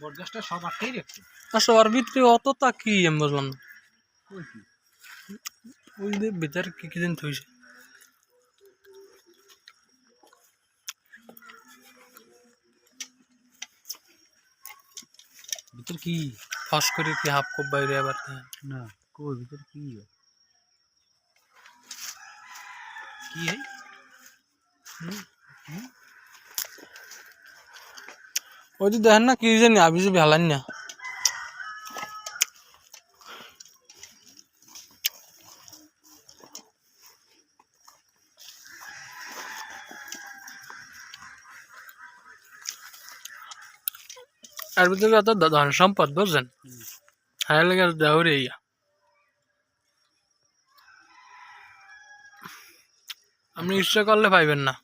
বরগাছটা সব আটকেই রাখছে। আচ্ছা ওর ভিতরে অত তা কি আমি বুঝলাম না। ওই যে ভিতরে কি কি দিন থইছে। ভিতর কি? ফস করে কি হাফ কপ বাইরে আবার না কই ভিতর কি? কি है ওই যে দেখেন না, কি জানি আবি যে ভেলান না। আর ভিতরে এত ধন সম্পদ, বুঝছেন? হ্যাঁ লেগে দেওয়ার ইয়া। আপনি ইচ্ছা করলে পাইবেন না।